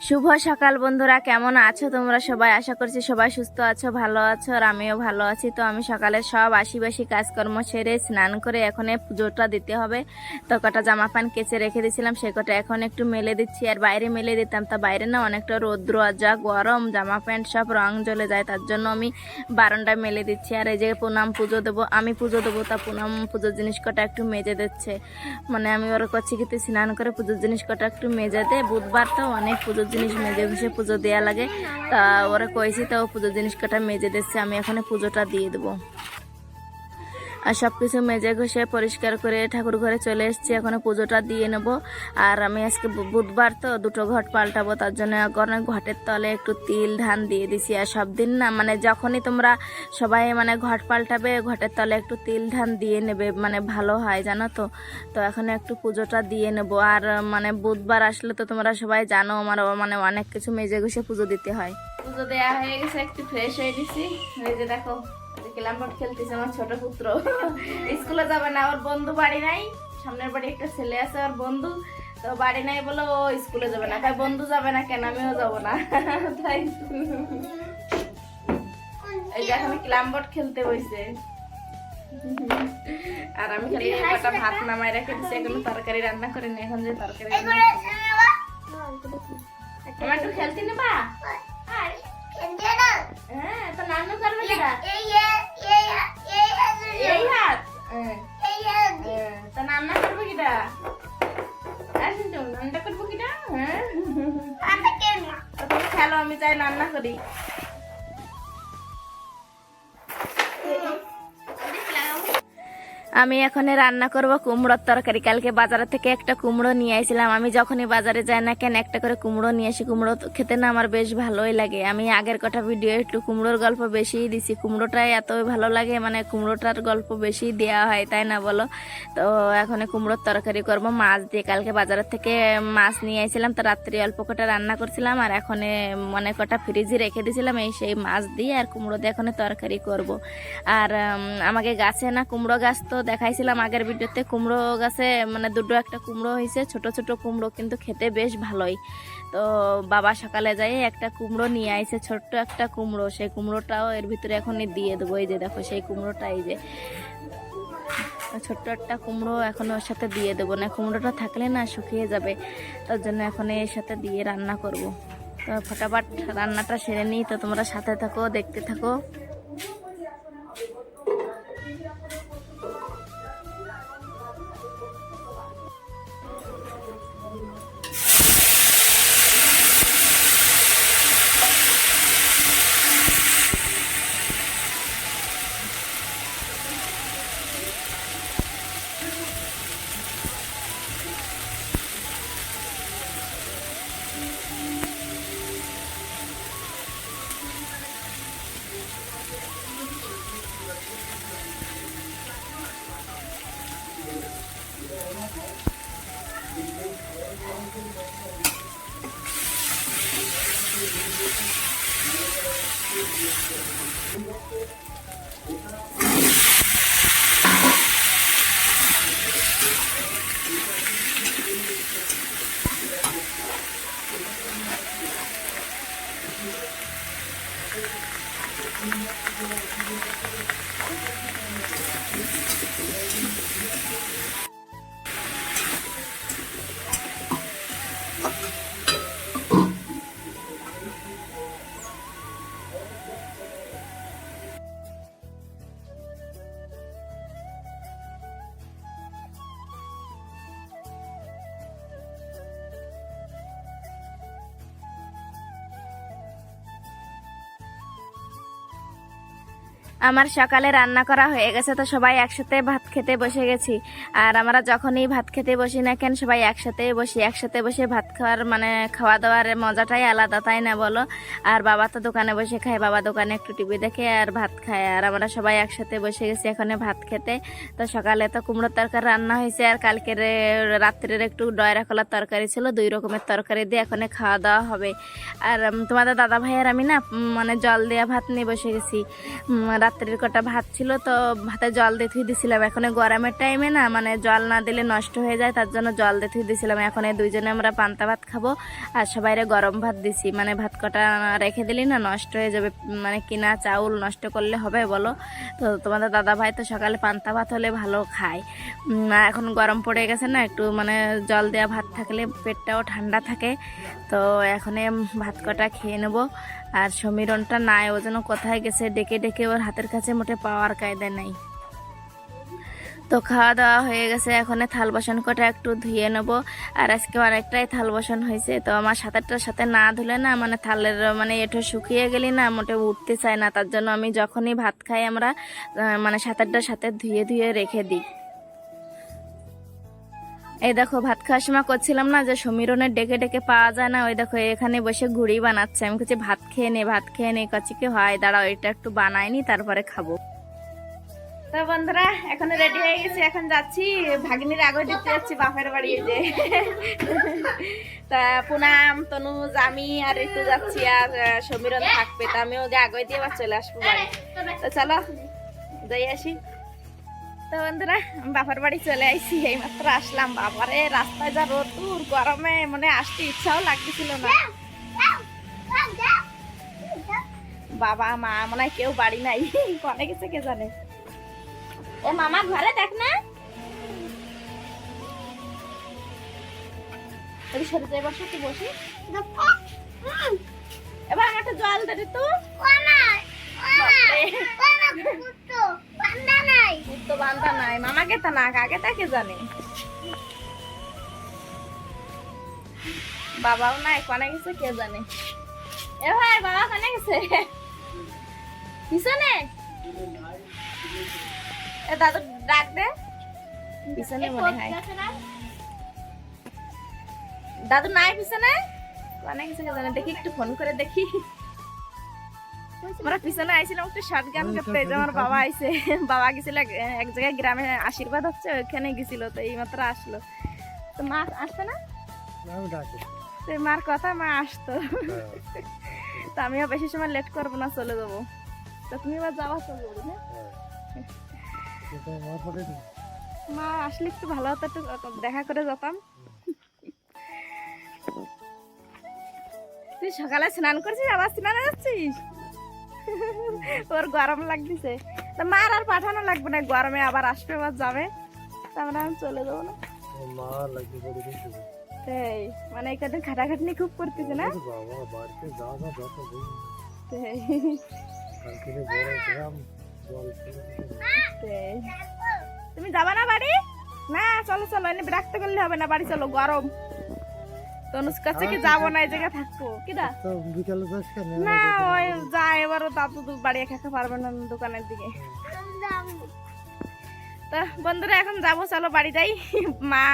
শুভ সকাল বন্ধুরা, কেমন আছো তোমরা সবাই? আশা করছি সবাই সুস্থ আছো, ভালো আছো, আর আমিও ভালো আছি। তো আমি সকালে সব আশিবাসি কাজকর্ম সেরে স্নান করে এখন পুজোটা দিতে হবে। তো কটা জামা প্যান্ট কেচে রেখে দিয়েছিলাম, সে কটা এখন একটু মেলে দিচ্ছি। আর বাইরে মেলে দিতাম, তা বাইরে না অনেকটা রৌদ্র যা গরম জামা প্যান্ট সব রং জ্বলে যায়, তার জন্য আমি বারান্দায় মেলে দিচ্ছি। আর এই যে পুনাম পুজো দেবো, আমি পুজো দেবো, তা পুনাম পুজোর জিনিস কটা একটু মেজে দিচ্ছে। মানে আমি ওর করছি কি, তুই স্নান করে পুজোর জিনিস কটা একটু মেজে দে, বুধবার তো অনেক পুজোর জিনিস মেজে ঘুষে পুজো দেওয়া লাগে। তা ওরা কয়েছি তো পুজো জিনিস কাটা মেজে দিচ্ছে, আমি এখানে পুজোটা দিয়ে দেবো। আর সব কিছু মেজে ঘষে পরিষ্কার করে ঠাকুর ঘরে চলে এসেছি। এখন পুজোটা দিয়ে নেব। আর আমি আজকে বুধবার তো দুটো ঘট পাল্টাবো, তার জন্য এখন ঘটের তলে একটু তিল, ধান দিয়ে দিছি। আর সব দিন না মানে যখনই তোমরা সবাই মানে ঘট পাল্টাবে, ঘটের তলে একটু তিল, ধান দিয়ে নেবে মানে ভালো হয়, জানো তো? তো এখন একটু পুজোটা দিয়ে নেব। আর মানে বুধবার আসলে তো তোমরা সবাই জানো, আমার মানে অনেক কিছু মেজে ঘষে পুজো দিতে হয়। পুজো দেওয়া হয়ে গেছে, একটু ফ্রেশ হয়ে এই যে দেখো ক্লাম্পট খেলতেছে আমার ছোট পুত্র। স্কুলে যাবে না ওর বন্ধু বাড়ি নাই। সামনের বাড়ি একটা ছেলে আছে ওর বন্ধু। তো বাড়ি নাই বলে ও স্কুলে যাবে না। তাই বন্ধু যাবে না কেন? আমিও যাব না। তাই। এই যে এখন ক্লাম্পট খেলতে বসে আর আমি খালি একটা ভাত নামাই রেখে দিচ্ছি এখনও তরকারি রান্না করিনি। এখন যে তরকারি। তোমার একটু খেলতে নেবা? হ্যাঁ তো নানু করবে কিনা এই হাত? হ্যাঁ হ্যাঁ, তা রান্না করবে কিটা? আসেন তো রান্না করব কিটা? হ্যাঁ। তুমি খেলো আমি চাই রান্না করি। আমি এখন রান্না করব কুমড়োর তরকারি। কালকে বাজার থেকে একটা কুমড়ো নিয়ে আসছিলাম আমি যখনই বাজারে যাই না কেন, একটা করে কুমড়ো নিয়ে আসি। কুমড়ো খেতে না আমার বেশ ভালোই লাগে। আমি আগের কটা ভিডিও একটু কুমড়োর গল্প বেশিই দিছি। কুমড়োটাই এতই ভালো লাগে মানে কুমড়োটার গল্প বেশি দেওয়া হয়, তাই না বলো? তো এখন কুমড়োর তরকারি করব, মাছ দিয়ে। কালকে বাজারের থেকে মাছ নিয়ে আসছিলাম তো রাত্রি অল্প কটা রান্না করছিলাম, আর এখন মানে কটা ফ্রিজে রেখে দিয়েছিলাম এই সেই মাছ দিয়ে আর কুমড়ো দিয়ে এখন তরকারি করব। আর আমাকে গাছে না কুমড়ো গাছ তো দেখাইছিলাম আগের ভিডিওতে, কুমড়ো গাছে মানে দুটো একটা কুমড়ো হয়েছে ছোট ছোট কুমড়ো কিন্তু খেতে বেশ ভালোই। তো বাবা সকালে যাই একটা কুমড়ো নিয়ে আইছে, ছোট্ট একটা কুমড়ো, সেই কুমড়োটাও এর ভিতরে এখনই দিয়ে দেবো। এই যে দেখো, সেই কুমড়োটা এই যে। ছোট্ট একটা কুমড়ো এখন ওর সাথে দিয়ে দেবো না, কুমড়োটা থাকলে না শুকিয়ে যাবে, তার জন্য এখন এর সাথে দিয়ে রান্না করব। তো ফটাফট রান্নাটা সেরে নিই, তো তোমরা সাথে থাকো, দেখতে থাকো। আমার সকালে রান্না করা হয়ে গেছে, তো সবাই একসাথে ভাত খেতে বসে গেছি। আর আমরা যখনই ভাত খেতে বসি না কেন, সবাই একসাথে বসি। একসাথে বসে ভাত খাওয়ার মানে খাওয়া দাওয়ার মজাটাই আলাদা, তাই না বলো? আর বাবা তো দোকানে বসে খায়, বাবা দোকানে একটু টিভি দেখে আর ভাত খায়। আর আমরা সবাই একসাথে বসে গেছি এখানে ভাত খেতে। তো সকালে তো কুমড়োর তরকারি রান্না হয়েছে, আর কালকের রাত্রের একটু ডয়রা কলার তরকারি ছিল, দুই রকমের তরকারি দিয়ে এখন খাওয়া দাওয়া হবে। আর তোমাদের দাদা ভাইয়ের আমি না মানে জল দেওয়া ভাত নিয়ে বসে গেছি। রাত্রির কটা ভাত ছিল, তো ভাতে জল দিয়ে থুই দিছিলাম। এখন গরমের টাইমে না মানে জল না দিলে নষ্ট হয়ে যায়, তার জন্য জল দিয়ে থুই দিছিলাম। এখন এই দুইজনে আমরা পান্তা ভাত খাব, আর সবাইরে গরম ভাত দিছি। মানে ভাত কটা রেখে দিলি না, নষ্ট হয়ে যাবে। মানে কিনা চাউল নষ্ট করলে হবে বলো। তো তোমাদের দাদা ভাই তো সকালে পান্তা ভাত হলে ভালো খায়। এখন গরম পড়ে গেছে না, একটু মানে জল দেওয়া ভাত থাকলে পেটটাও ঠান্ডা থাকে। তো এখন ভাত কটা খেয়ে নেব। আর সমীরণটা নাই, ও যেন কোথায় গেছে, ডেকে ডেকে ওর হাতের কাছে মোটে পাওয়ার কায়দা নাই। তো খাওয়া দাওয়া হয়ে গেছে, এখন থাল বাসন কটা একটু ধুয়ে নেব। আর আজকে অনেকটাই থাল বাসন হয়েছে, তো আমার সাঁতারটার সাথে না ধুলে না মানে থালের মানে এঠো শুকিয়ে গেলি না, মোটে উঠতে চায় না। তার জন্য আমি যখনই ভাত খাই আমরা মানে সাঁতারটার সাথে ধুয়ে ধুয়ে রেখে দিই। এই দেখো ভাত খাওয়ার সময় করছিলাম না যে সমীরনের ডেকে ডেকে পাওয়া যায় না। ওই দেখো এখানে বসে ঘুড়ি বানাচ্ছে। আমি বলছি ভাত খেয়ে নে ভাত খেয়ে নে। কচি কি হয় দাঁড়াও এটা একটু বানাইনি তারপরে খাব। তো বন্ধুরা এখন রেডি হয়ে গেছি। এখন যাচ্ছি ভাগ্নির আগে দিতে যাচ্ছি বাপের বাড়ি যে। তা পুনাম তনুজ আমি আর ঋতু যাচ্ছি আর আহ, সমীরন থাকবে। তা আমি ওকে আগে দিয়ে আবার চলে আসব বাড়ি। তো চলো যাই আসি। তো বন্ধুরা বাবার বাড়ি চলে আইছি এই মাত্র আসলাম। বাবারে রাস্তায় যা রোদুর গরমে মানে আসতে ইচ্ছাও লাগতেছিল না। বাবা মা মনে হয় কেউ বাড়ি নাই। কনে গেছে কে জানে? ও মামা ঘরে দেখ না। তুমি সরে যাই বসো তুই বসি। এবার আমার একটা জল দে রে বাবাও নাই, কনে গেছে কে জানে। এ ভাই, বাবা কনে গেছে? পিছনে? এ দাদু, ডাক দে। পিছনে মনে হয়। দাদু নাই পিছনে? কনে গেছে কে জানে, দেখি একটু ফোন করে দেখি। আমরা পিছনে আইছিলাম একটু শর্ট গান করতে যে আমার বাবা আইছে বাবা গেছিল এক জায়গায় গ্রামে আশীর্বাদ হচ্ছে ওখানে গেছিল তো এই মাত্র আসলো। তো মা আসতো না? তো মার কথা মা আসতো। তো আমিও বেশি সময় লেট করব না চলে যাব। তো তুমি এবার যাওয়া চলে যাব হ্যাঁ? মা আসলে একটু ভালো হতো একটু দেখা করে যেতাম। তুই সকালে স্নান করছিস আবার স্নানে যাচ্ছিস? ওর গরম লাগতেছে। তো মার আর পাঠানো লাগবে না গরমে আবার আসবে আবার যাবে। তা আমরা এখন চলে যাব না। মানে কদিন খাটাখাটনি খুব করতেছে না। তুমি যাবা না বাড়ি? না চলো চলো এনে বিরক্ত করলে হবে না বাড়ি চলো গরম। তনুজ কাছে কি যাব না এই জায়গায় থাকব? কিনা না ওই যা এবারও দাদু দু বাড়ি একা একা পারবে না দোকানের দিকে। তো বন্ধুরা এখন যাব চলো বাড়ি যাই। মা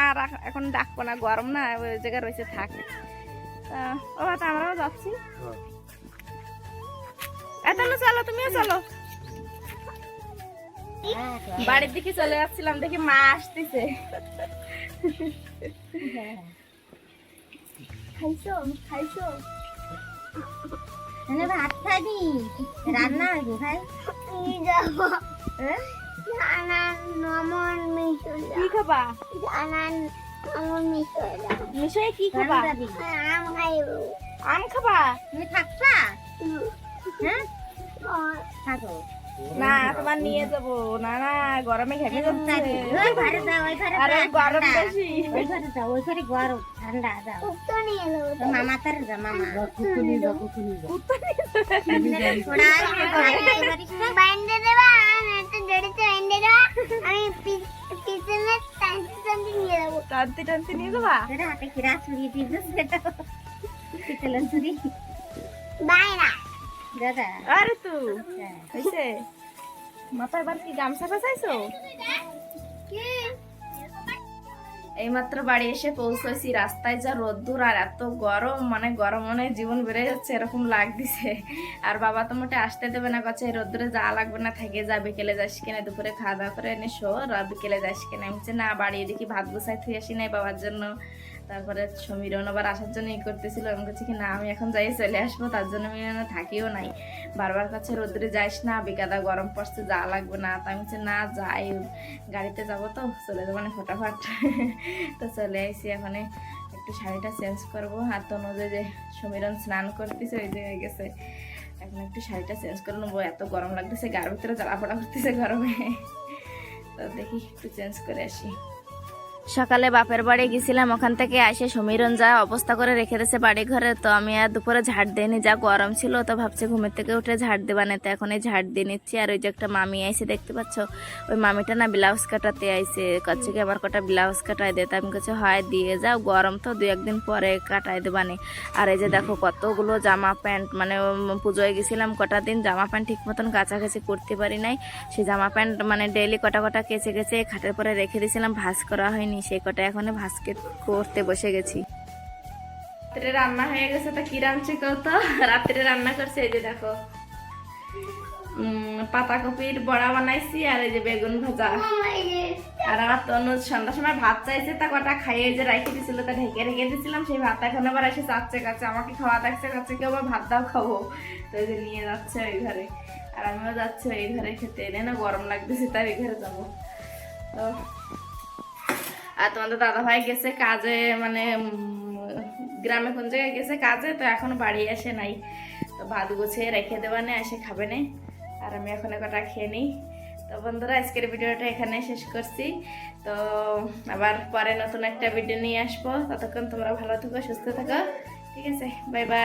এখন ডাকবো না গরম না ওই জায়গায় রয়েছে থাক। তা, ও তা আমরাও যাচ্ছি। এতলো চলো তুমিও চলো। বাড়ির দিকে চলে যাচ্ছিলাম দেখি মা আসতেছে। খাইছো? খাইছো? ভাত খাবি? রান্না হইবে ভাই? হ্যাঁ? নমন মিশুল কি খাবা? মিশাই কি খাবা? আম খাইব। আম খাবা? তুমি থাকবা? হ্যাঁ? থাকো। না তোমার নিয়ে যাব। না না গরমে ঘেমে যাচ্ছে। আরে গরম ঠান্ডা। বেশি। ওই ঘরে যাও ওই ঘরে গরম ঠান্ডা যাও। তো মামা তার যা মামা। থোড়া বাইন্ডে দেবা একটা জড়িতে বাইন্ডে দেবা। আমি পিছনে টানতে টানতে নিয়ে যাব। টানতে টানতে নিয়ে যাবা? হাতে কিরা ছুরি দিবে সেটা পিতলের ছুরি। বাইরা। দাদা। আরে তু হইছে। মাথায় এবার কি গামছা পেঁচাইছো এইমাত্র বাড়ি এসে পৌঁছেছি রাস্তায় যা রোদ্দুর আর এত গরম মানে গরম মনে জীবন বেড়ে যাচ্ছে এরকম লাগ লাগতেছে। আর বাবা তো মোটে আসতে দেবে না কাছে এই রোদ্দুরে যা লাগবে না থেকে যা বিকেলে যাস কিনা দুপুরে খাওয়া দাওয়া করে এনে শো আর বিকেলে যাস কিনা। আমি না বাড়ি এদিকে ভাত গুছাই থুই আসি নাই বাবার জন্য। তারপরে সমীরন আবার আসার জন্য ই করতেছিল, আমি বলছি কি, না, আমি এখন যাই, চলে আসব। তার জন্য আমি থাকিও নাই। বারবার কাছে রোদ্রে যাইস না বিকাদা গরম পড়ছে, যা লাগবে না। তা আমি না, যাই, গাড়িতে যাব তো, চলে যাব মানে ফটাফট। তো চলে আইসি এখন একটু শাড়িটা চেঞ্জ করব। আর তনু যে যে সমীরন স্নান করতেছে, ওই জায়গায় গেছে। এখন একটু শাড়িটা চেঞ্জ করে নেব। এত গরম লাগতেছে গার ভিতরে জ্বালা পড়া করতেছে গরমে। তো দেখি, একটু চেঞ্জ করে আসি। সকালে বাপের বাড়ি গেছিলাম, ওখান থেকে আসে সমীরণ যা অবস্থা করে রেখে দিয়েছে বাড়ি ঘরে তো আমি আর দুপুরে ঝাড় দিইনি, যা গরম ছিল তো ভাবছি ঘুমের থেকে উঠে ঝাড় দেবা, না তো এখন এই ঝাড় দিয়ে নিচ্ছি। আর ওই যে একটা মামি আইসে দেখতে পাচ্ছ, ওই মামিটা না ব্লাউজ কাটাতে আইসে কাছে কি আমার কটা ব্লাউজ কাটাই দে, তা আমি কাছে হয়, দিয়ে যাও, গরম তো দু একদিন পরে কাটাই দেবানি আর এই যে দেখো কতগুলো জামা প্যান্ট মানে পুজোয় গেছিলাম কটা দিন, জামা প্যান্ট ঠিক মতন কাছাকাছি করতে পারি নাই। সেই জামা প্যান্ট মানে ডেইলি কটা কটা কেচে কেচে খাটের পরে রেখে দিয়েছিলাম, ভাঁজ করা হয়নি। সেই কটা এখন ভাঁজ কে- করতে বসে গেছি। রাত্রে রান্না হয়ে গেছে তা কি রাঁধছি কত রাত্রে রান্না করছে এই যে দেখো। উম, পাতাকপির বড়া বানাইছি আর এই যে বেগুন ভাজা। আর আমার তনু সন্ধ্যার সময় ভাত চাইছে তা কটা খাইয়ে যে রেখে দিছিল তা ঢেকে রেখে দিয়েছিলাম সেই ভাতটা এখন আবার এসে চাচ্ছে কাছে। আমাকে খাওয়া দেখছে কাছে কেউ আবার ভাত দাও খাব। তো এই যে নিয়ে যাচ্ছে ওই ঘরে। আর আমিও যাচ্ছি ওই ঘরে খেতে। এনে না গরম লাগতেছে তাই ওই ঘরে যাব। তো আর তোমাদের দাদা ভাই গেছে কাজে মানে গ্রামে কোন জায়গায় গেছে কাজে, তো এখনও বাড়ি আসে নাই। তো ভাত গুছিয়ে রেখে দেবা না এসে খাবে না আর আমি এখন একটা খেয়ে নিই। তো বন্ধুরা, আজকের ভিডিওটা এখানে শেষ করছি। তো আবার পরে নতুন একটা ভিডিও নিয়ে আসব। ততক্ষণ তোমরা ভালো থাকো, সুস্থ থাকো। ঠিক আছে বাই বাই